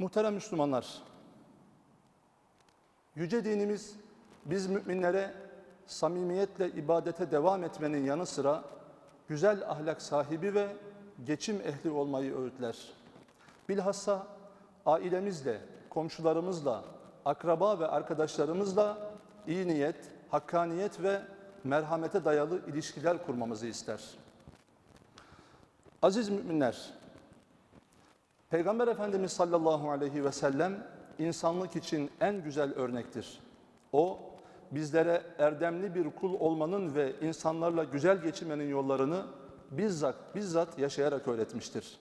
Muhterem Müslümanlar, yüce dinimiz biz müminlere samimiyetle ibadete devam etmenin yanı sıra güzel ahlak sahibi ve geçim ehli olmayı öğütler. Bilhassa ailemizle, komşularımızla, akraba ve arkadaşlarımızla iyi niyet, hakkaniyet ve merhamete dayalı ilişkiler kurmamızı ister. Aziz müminler, Peygamber Efendimiz sallallahu aleyhi ve sellem insanlık için en güzel örnektir. O bizlere erdemli bir kul olmanın ve insanlarla güzel geçinmenin yollarını bizzat bizzat yaşayarak öğretmiştir.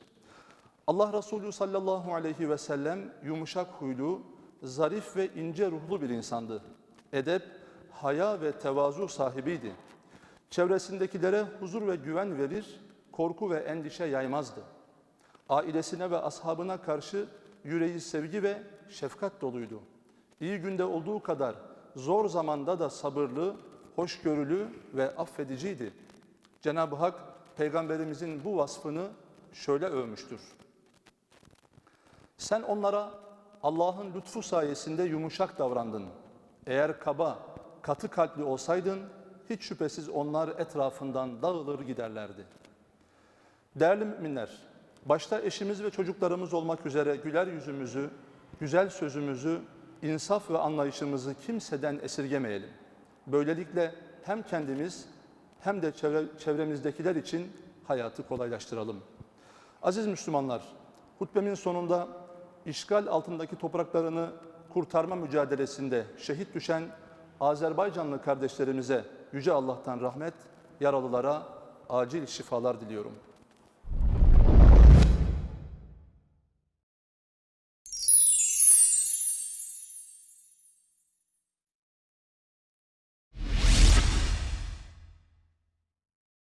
Allah Resulü sallallahu aleyhi ve sellem yumuşak huylu, zarif ve ince ruhlu bir insandı. Edep, haya ve tevazu sahibiydi. Çevresindekilere huzur ve güven verir, korku ve endişe yaymazdı. Ailesine ve ashabına karşı yüreği sevgi ve şefkat doluydu. İyi günde olduğu kadar zor zamanda da sabırlı, hoşgörülü ve affediciydi. Cenab-ı Hak peygamberimizin bu vasfını şöyle övmüştür. Sen onlara Allah'ın lütfu sayesinde yumuşak davrandın. Eğer kaba, katı kalpli olsaydın hiç şüphesiz onlar etrafından dağılır giderlerdi. Değerli müminler, başta eşimiz ve çocuklarımız olmak üzere güler yüzümüzü, güzel sözümüzü, insaf ve anlayışımızı kimseden esirgemeyelim. Böylelikle hem kendimiz hem de çevre, çevremizdekiler için hayatı kolaylaştıralım. Aziz Müslümanlar, hutbemin sonunda işgal altındaki topraklarını kurtarma mücadelesinde şehit düşen Azerbaycanlı kardeşlerimize Yüce Allah'tan rahmet, yaralılara acil şifalar diliyorum.